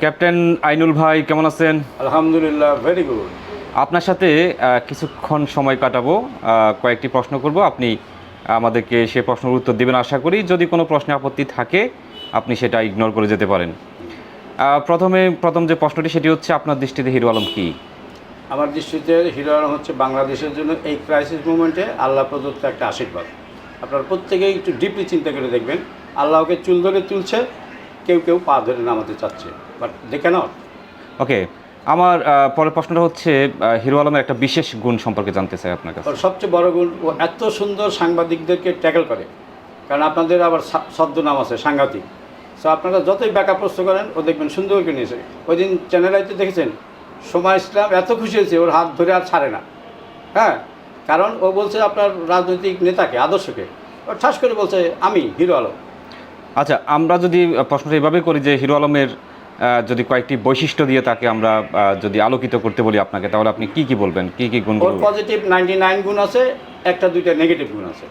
Captain Ainul ভাই কেমন আছেন? আলহামদুলিল্লাহ ভেরি গুড আপনার সাথে কিছুক্ষণ সময় কাটাবো। কয়েকটি প্রশ্ন করব। আপনি আমাদেরকে সে প্রশ্নের উত্তর দেবেন আশা করি। যদি কোনো প্রশ্নে আপত্তি থাকে আপনি সেটা ইগনোর করে যেতে পারেন। প্রথমে প্রথম যে প্রশ্নটি সেটি হচ্ছে আপনার দৃষ্টিতে হিরো আলম কী? আমার দৃষ্টিতে হিরো আলম হচ্ছে বাংলাদেশের জন্য এই ক্রাইসিস মুভমেন্টে আল্লাহ প্রদত্ত একটা আশীর্বাদ। আপনারা প্রত্যেকেই একটু ডিপলি চিন্তা করে দেখবেন। আল্লাহকে চুল ধরে তুলছে কেউ কেউ পা ধরে নামাতে চাচ্ছে। বাট দেখে নট ওকে আমার পরের প্রশ্নটা হচ্ছে হিরো আলমের একটা বিশেষ গুণ সম্পর্কে জানতে চাই আপনার কাছে। সবচেয়ে বড় গুণ ও এত সুন্দর সাংবাদিকদেরকে ট্যাকেল করে। কারণ আপনাদের আবার ছদ্মনাম আছে সাংঘাতিক। সো আপনারা যতই ব্যাকআপ প্রশ্ন করেন ও দেখবেন সুন্দর করে নিয়েছে। ওই দিন চ্যানেল আইতে দেখেছেন সময় ইসলাম এত খুশি হয়েছে ওর হাত ধরে আর ছাড়ে না। হ্যাঁ কারণ ও বলছে আপনার রাজনৈতিক নেতাকে আদর্শকে। ও ঠাস করে বলছে আমি হিরো আলম। আচ্ছা আমরা যদি প্রশ্নটা এভাবে করি যে হিরো আলমের যদি কয়েকটি বৈশিষ্ট্য দিয়ে তাকে আমরা যদি আলোকিত করতে বলি আপনাকে, তাহলে আপনি কি কি বলবেন? কি কি গুণ ওর পজিটিভ নাইনটি নাইন গুণ আছে, একটা দুইটা নেগেটিভ গুণ আছে।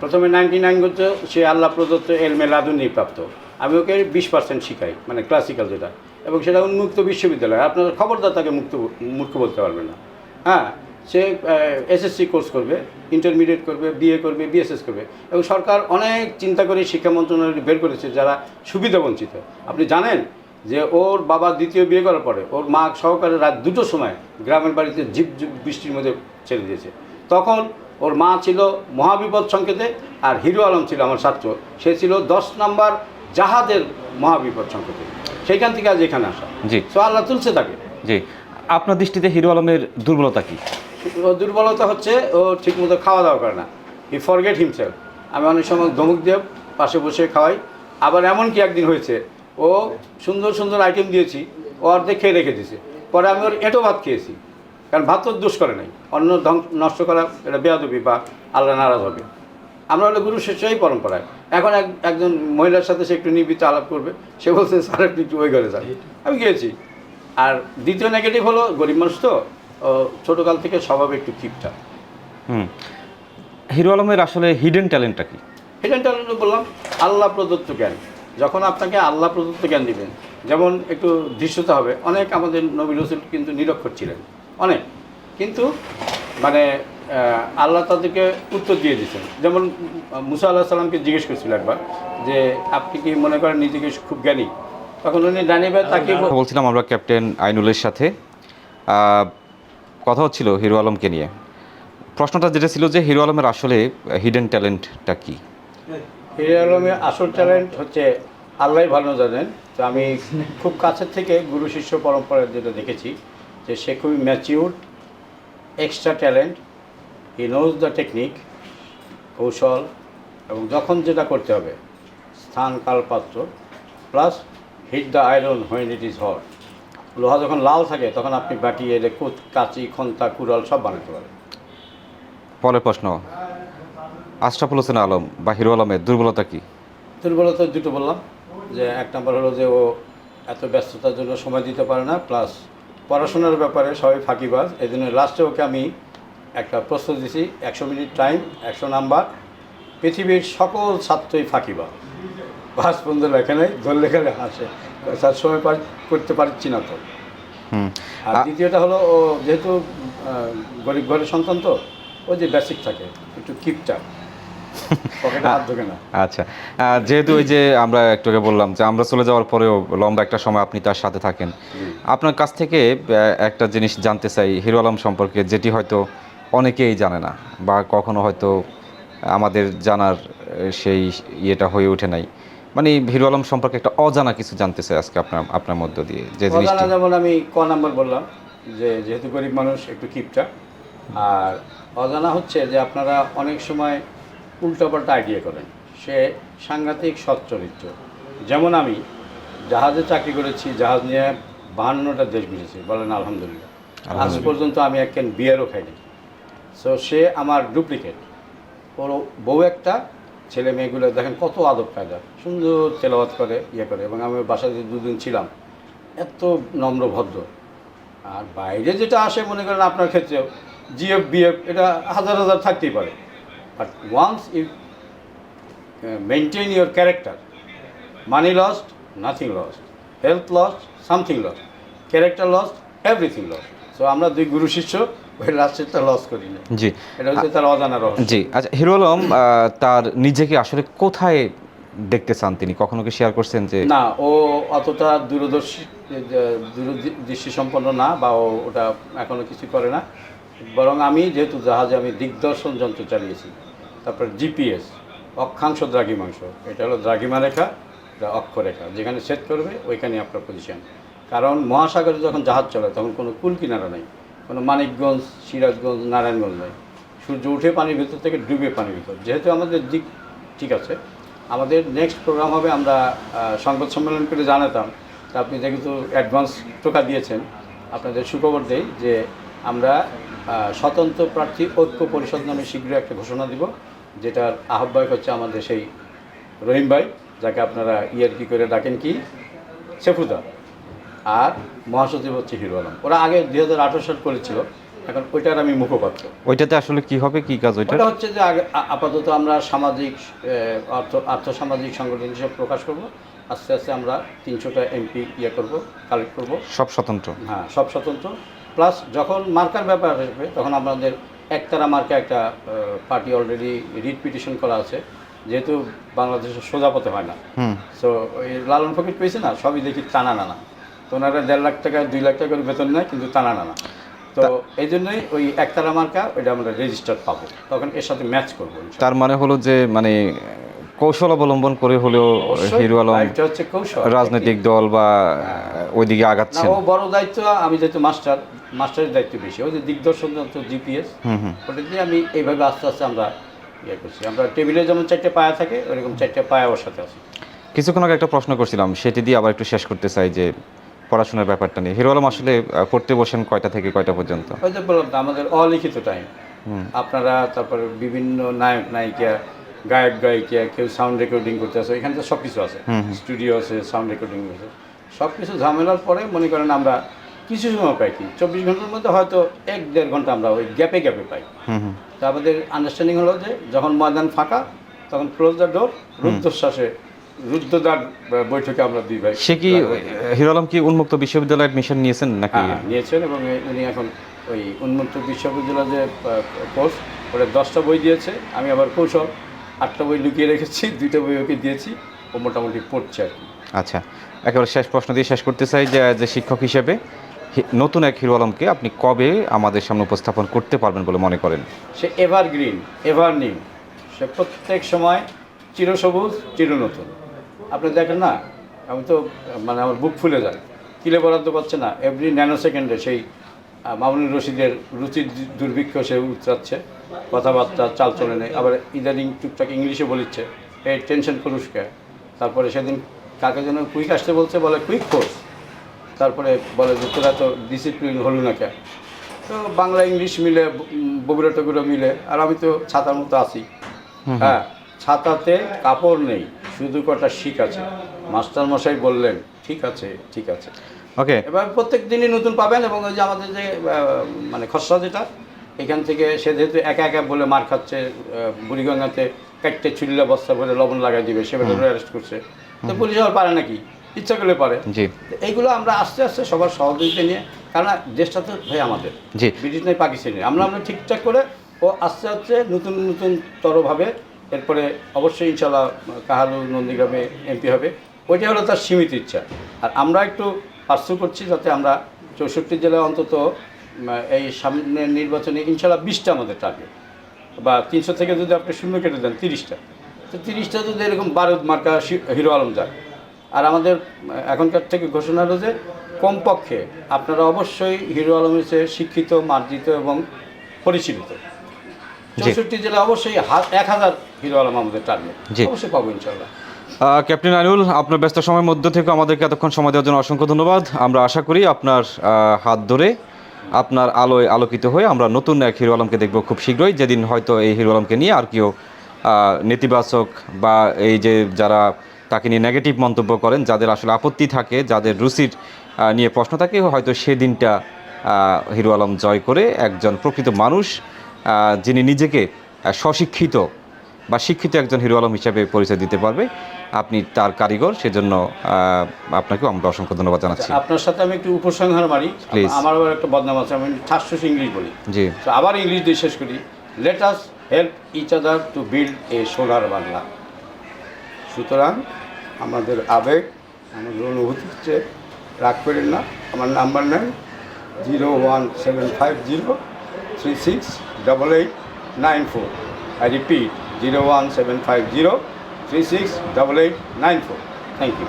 প্রথমে নাইনটি নাইন গুণ সে আল্লাহ প্রদত্ত এলমে লাদুনি প্রাপ্ত। আমি ওকে বিশ পার্সেন্ট শিখাই মানে ক্লাসিক্যাল যেটা। এবং সেটা উন্মুক্ত বিশ্ববিদ্যালয়। আপনার খবরদার তাকে মুক্ত, মূর্খ বলতে পারবেন না। হ্যাঁ সে এসএসসি কোর্স করবে ইন্টারমিডিয়েট করবে বিএ করবে বিএসএস করবে। এবং সরকার অনেক চিন্তা করে শিক্ষা মন্ত্রণালয় বের করেছে যারা সুবিধা বঞ্চিত আপনি জানেন যে ওর বাবা দ্বিতীয় বিয়ে করার পরে ওর মা সহকারে রাত দুটো সময় গ্রামের বাড়িতে ঝিপ ঝিপ বৃষ্টির মধ্যে ছেড়ে দিয়েছে। তখন ওর মা ছিল মহাবিপদ সংকেতে আর হিরো আলম ছিল আমার ছাত্র সে ছিল দশ নাম্বার জাহাজের মহাবিপদ সংকেতে। সেইখান থেকে আজ এখানে আসা। জি। সো আল্লাহ তুলছে তাকে। জি। আপনার দৃষ্টিতে হিরো আলমের দুর্বলতা কি? ও দুর্বলতা হচ্ছে ও ঠিকমতো খাওয়া দাওয়া করে না। হি ফরগেট হিমসেলফ আমি অনেক সময় ধমক দিয়ে পাশে বসে খাওয়াই। আবার এমন কি একদিন হয়েছে ও সুন্দর সুন্দর আইটেম দিয়েছি ও অর্ধেক খেয়ে রেখে দিয়েছে। পরে আমি ওর এঁটো ভাত খেয়েছি কারণ ভাত তো দোষ করে নাই। অন্য ধ্বংস নষ্ট করা এটা বেয়াদবি বা আল্লাহ নারাজ হবে। আমরা হলে গুরু শিষ্যই পরম্পরায়। এখন এক একজন মহিলার সাথে সে একটু নিবিড় আলাপ করবে সে বলছে স্যার আপনি একটু ওই ঘরে যান। আমি গিয়েছি। আর দ্বিতীয় নেগেটিভ হলো গরিব মানুষ তো ও ছোটোকাল থেকে স্বভাবে একটু কিপটা হুম। হিরো আলমের আসলে হিডেন ট্যালেন্টটা কি? হিডেন ট্যালেন্ট বললাম আল্লাহ প্রদত্ত জ্ঞান। যখন আপনাকে আল্লাহ প্রদত্ত জ্ঞান দিবেন যেমন একটু দৃশ্যতা হবে অনেক আমাদের নবী রসুল কিন্তু নিরক্ষর ছিলেন অনেক। কিন্তু মানে আল্লাহ তাদেরকে উত্তর দিয়ে দিচ্ছেন যেমন মুসা আল্লাহ সাল্লামকে জিজ্ঞেস করছিল একবার যে আপনি কি মনে করেন নিজেকে খুব জ্ঞানী? তখন উনি ডানিবে তাকে কথা বলছিলাম আমরা ক্যাপ্টেন আইনুলের সাথে। কথা হচ্ছিল হিরো আলমকে নিয়ে। প্রশ্নটা যেটা ছিল যে হিরো আলমের আসলে হিডেন ট্যালেন্টটা কি? হিরো আলমের আসল ট্যালেন্ট হচ্ছে আল্লাহ ভালো জানেন। তো আমি খুব কাছের থেকে গুরু শিষ্য পরম্পরা যেটা দেখেছি যে সে খুবই mature extra talent he knows the technique কৌশল, এবং যখন যেটা করতে হবে, স্থান, কাল, পাত্র plus hit the iron when it is hot লোহা যখন লাল থাকে, তখন আপনি বাকি এলে কাঁচি, খন্তা, কুড়াল সব বানাতে পারেন। পরের প্রশ্ন। আশরাফুল হোসেন আলম বা হিরো আলমের দুর্বলতা কি? দুর্বলতা দুটো বললাম যে এক নম্বর হলো যে ও এত ব্যস্ততার জন্য সময় দিতে পারে না প্লাস পড়াশোনার ব্যাপারে সবাই ফাঁকিবাজ। এই জন্য লাস্টে ওকে আমি একটা প্রশ্ন দিছি একশো মিনিট টাইম একশো নাম্বার পৃথিবীর সকল ছাত্রই ফাঁকিবাজ। পাঁচ পর্যন্ত লেখে নেই ধরলে খেলে হাসে। তার সময় পার করতে পারছি না তো। আর দ্বিতীয়টা হলো ও যেহেতু গরিব ঘরের সন্তান তো ও যে বেসিক থাকে একটু কিপটা আচ্ছা। যেহেতু ওই যে আমরা একটু আগে বললাম যে আমরা চলে যাওয়ার পরেও লম্বা একটা সময় আপনি তার সাথে থাকেন। আপনার কাছ থেকে একটা জিনিস জানতে চাই হিরো আলম সম্পর্কে যেটি হয়তো অনেকেই জানে না বা কখনো হয়তো আমাদের জানার সেই ইয়েটা হয়ে ওঠে নাই। মানে হিরো আলম সম্পর্কে একটা অজানা কিছু জানতে চাই আজকে আপনার আপনার মধ্য দিয়ে যে জিনিসটি। যেমন আমি ক নাম্বার বললাম যে যেহেতু গরিব মানুষ একটু কিপটা। আর অজানা হচ্ছে যে আপনারা অনেক সময় উল্টোপাল্টা আইডিয়া করেন সে সাংঘাতিক সৎ চরিত্র। যেমন আমি জাহাজে চাকরি করেছি জাহাজ নিয়ে বাহান্নটা দেশ ঘুরেছি বলেন আলহামদুলিল্লাহ। আজ পর্যন্ত আমি এক ক্যান বিয়ারও খাইনি সো সে আমার ডুপ্লিকেট ওর বউ একটা ছেলে মেয়েগুলো দেখেন কত আদব কায়দা সুন্দর তেলাওয়াত করে ইয়ে করে এবং আমি বাসাতে দুদিন ছিলাম এত নম্র ভদ্র। আর বাইরে যেটা আসে মনে করেন আপনার ক্ষেত্রেও জিএফ বিএফ এটা হাজার হাজার থাকতেই পারে। But once you maintain your character money lost nothing lost health loss something loss character loss everything loss so আমরা দুই গুরু শিষ্য ওই লাস্টেরটা লস করি না জি। এটা হচ্ছে তার অজানা রহস্য। জি। আচ্ছা হিরো আলম তার নিজেকে আসলে কোথায় দেখতে চান তিনি? কখনো কি শেয়ার করছেন যে না ও অতটা দূরদর্শী দূরদৃষ্টি সম্পন্ন না বা ওটা এখনও কিছু করে না। বরং আমি যেহেতু জাহাজে আমি দিগদর্শন যন্ত্র চালিয়েছি, তারপর জিপিএস, অক্ষাংশ দ্রাঘিমাংশ এটা হলো দ্রাঘিমা রেখা, এটা অক্ষরেখা যেখানে সেট করবে ওইখানে আপনার পজিশন কারণ মহাসাগরে যখন জাহাজ চলে, তখন কোনো কুল কিনারা নেই, কোনো মানিকগঞ্জ, সিরাজগঞ্জ, নারায়ণগঞ্জ নেই। সূর্য উঠে পানির ভিতর থেকে ডুবে পানির ভিতর। যেহেতু আমাদের দিক ঠিক আছে, আমাদের নেক্সট প্রোগ্রাম হবে আমরা সংবাদ সম্মেলন করে জানাতাম। তা আপনি যেহেতু অ্যাডভান্স টোকা দিয়েছেন, আপনাদের সুখবর দেই যে আমরা স্বতন্ত্র প্রার্থী ঐক্য পরিষদ নামে শীঘ্রই একটা ঘোষণা দিব যেটার আহ্বায়ক হচ্ছে আমাদের সেই রহিম ভাই যাকে আপনারা ইয়ার কি করে ডাকেন কি? সেফুদা আর মহাসচিব হচ্ছে হিরো আলম। ওরা আগে দুই হাজার আঠারো সাল করেছিল এখন ওইটার আমি মুখপাত্র। ওইটাতে আসলে কি হবে কি কাজ ওইটা হচ্ছে যে আগে আপাতত আমরা সামাজিক অর্থ আর্থসামাজিক সংগঠন হিসেবে প্রকাশ করব। আস্তে আস্তে আমরা তিনশোটা এমপি ইয়ে করব কালেক্ট করব। সব স্বতন্ত্র? হ্যাঁ সব স্বতন্ত্র। প্লাস যখন মার্কার ব্যাপার আসবে তখন আমাদের একতারা মার্কে একটা পার্টি অলরেডি রিট পিটিশন করা আছে যেহেতু বাংলাদেশের সোজা পথে হয় না। সো ওই লালন ফকির পেয়েছে না? সবই দেখি টানা নানা। তো ওনারা দেড় লাখ টাকা দুই লাখ টাকা করে বেতন নেয় কিন্তু টানা নানা। তো এই জন্যই ওই একতারা মার্কা ওইটা আমরা রেজিস্টার পাবো। তখন এর সাথে ম্যাচ করব তার মানে হলো যে মানে কৌশল অবলম্বন করে হলেও হিরো আলম রাজনৈতিক দল বা ওইদিকে আগাচ্ছে ও বড় দায়িত্ব আমি যেহেতু মাস্টার মাস্টারের দায়িত্ব বেশি। ওই যে দিগদর্শন যন্ত্র জিপিএস। হুম হুম। ওটা দিয়ে আমি এইভাবে আস্তে আস্তে আমরা ইয়ে করছি। আমরা টেবিলে যেমন চারটে পায়া থাকে ওরকম চারটে পায়া ওর সাথে আছে। কিছুক্ষণ আগে একটা প্রশ্ন করছিলাম সেটি দিয়ে আবার একটু শেষ করতে চাই যে পড়াশোনার ব্যাপারটা নিয়ে। হিরো আলম আসলে পড়তে বসেন কয়টা থেকে কয়টা পর্যন্ত? ওই যে বললাম আমাদের অলিখিত টাইম। আপনারা তারপর বিভিন্ন নায়ক নায়িকা গায়ক গায়িকা কেউ সাউন্ড রেকর্ডিং করতে আছে এখানে তো সব কিছু আছে স্টুডিও আছে সাউন্ড রেকর্ডিং আছে। সব কিছু ঝামেলার পরে মনে করেন আমরা কিছু সময় পাই কি চব্বিশ ঘণ্টার মধ্যে হয়তো এক দেড় ঘণ্টা আমরা ওই গ্যাপে গ্যাপে পাই। হুম আমাদের আন্ডারস্ট্যান্ডিং হলো যে যখন ময়দান ফাঁকা তখন ক্লোজ দ্য ডোর রুদ্ধশ্বাসে রুদ্ধদ্বার বৈঠকে আমরা দুই ভাই সে কি হিরো আলম কি উন্মুক্ত বিশ্ববিদ্যালয়ে অ্যাডমিশন নিয়েছেন নাকি? হ্যাঁ, নিয়েছেন এবং উনি এখন ওই উন্মুক্ত বিশ্ববিদ্যালয় যে কোর্স ওটা দশটা বই দিয়েছে। আমি আবার কৌশল আটটা বই লুকিয়ে রেখেছি দুইটা বই ওকে দিয়েছি ও মোটামুটি পড়ছে আর কি। আচ্ছা একেবারে শেষ প্রশ্ন দিয়ে শেষ করতে চাই যে যে শিক্ষক হিসেবে নতুন এক হিরো আলমকে আপনি কবে আমাদের সামনে উপস্থাপন করতে পারবেন বলে মনে করেন? সে এভার গ্রিন এভার নিউ সে প্রত্যেক সময় চিরসবুজ চির নতুন আপনি দেখেন না আমি তো মানে আমার বুক ফুলে যায়। কিলে বরাদ্দ পাচ্ছে না এভরি ন্যানো সেকেন্ডে সেই মামুনুর রশিদের রুচির দুর্ভিক্ষ সে উতরাচ্ছে। কথাবার্তা চাল চলে নেই। আবার ইদানিং টুকটাক ইংলিশে বলিচ্ছে এই টেনশন পুরস্কার তারপরে সেদিন কাকে যেন কুইক আসতে বলছে বলে কুইক কোর্স তারপরে বলে যে তোরা তো ডিসিপ্লিন হলো না কেন তো বাংলা ইংলিশ মিলে বগুড়া টগুড়া মিলে আর আমি তো ছাতার মতো আছি। হ্যাঁ ছাতাতে কাপড় নেই শুধু কটা শিক আছে। মাস্টার মশাই বললেন ঠিক আছে ঠিক আছে। ওকে। এবার প্রত্যেক দিনই নতুন পাবেন এবং ওই যে আমাদের যে মানে খসড়া যেটা এখান থেকে সে যেহেতু একা একা বলে মার খাচ্ছে বুড়িগঙ্গাতে কাটতে ছুরিলা বস্তা ভরে লবণ লাগাই দিবে সেভাবে অ্যারেস্ট করছে। তো পুলিশ আবার পারে নাকি? ইচ্ছা করলে পারে। জি। এইগুলো আমরা আস্তে আস্তে সবার সহযোগিতা নিয়ে কারণ দেশটা তো ভাই আমাদের। জি। ব্রিটিশ নাই পাকিস্তানি। আমরা আমরা ঠিকঠাক করে ও আস্তে আস্তে নতুন নতুন তরভাবে এরপরে অবশ্যই ইনশাল্লাহ কাহালু নন্দীগ্রামে এমপি হবে। ওইটা হলো তার সীমিত ইচ্ছা। আর আমরা একটু পার্সু করছি যাতে আমরা চৌষট্টি জেলায় অন্তত এই সামনের নির্বাচনে ইনশাল্লাহ বিশটা আমাদের টার্গেট বা তিনশো থেকে যদি আপনি শূন্য কেটে দেন তিরিশটা। তো তিরিশটা যদি এরকম বারুদ মার্কা হিরো আলম যায় আর আমাদের এখনকার থেকে ঘোষণা হলো যে কমপক্ষে আপনারা অবশ্যই হিরো আলম হচ্ছে শিক্ষিত মার্জিত এবং পরিচালিত চৌষট্টি জেলা অবশ্যই এক হাজার হিরো আলম আমাদের টার্গেট। অবশ্যই পাবো ইনশাল্লাহ। ক্যাপ্টেন আনুল আপনার ব্যস্ত সময়ের মধ্যে থেকে আমাদেরকে এতক্ষণ সময় দেওয়ার জন্য অসংখ্য ধন্যবাদ। আমরা আশা করি আপনার হাত ধরে আপনার আলোয় আলোকিত হয়ে আমরা নতুন এক হিরো আলমকে দেখব খুব শীঘ্রই। যেদিন হয়তো এই হিরো আলমকে নিয়ে আর কেউ নেতিবাচক বা এই যে যারা তাকে নিয়ে নেগেটিভ মন্তব্য করেন, যাদের আসলে আপত্তি থাকে, যাদের রুচির নিয়ে প্রশ্ন থাকে, হয়তো সেদিনটা হিরো আলম জয় করে একজন প্রকৃত মানুষ যিনি নিজেকে স্বশিক্ষিত বা শিক্ষিত একজন হিরো আলম হিসাবে পরিচয় দিতে পারবে। আপনি তার কারিগর সেজন্য আপনাকে আমরা অসংখ্য ধন্যবাদ জানাচ্ছি। আপনার সাথে আমি একটু উপসংহার মারি। Please. আমার আবার একটা বদনাম আছে আমি ঠাসঠুস ইংলিশ বলি। জি। তো আবার ইংলিশ দিয়ে শেষ করি। Let us help each other to build a solar Bangla. সুতরাং আমাদের আবেগ আমাদের অনুভূতি হচ্ছে রাগ করেন না। আমার নাম্বার নেন zero one seven five zero three six double eight nine four. I repeat zero one seven five zero three six double eight nine four thank you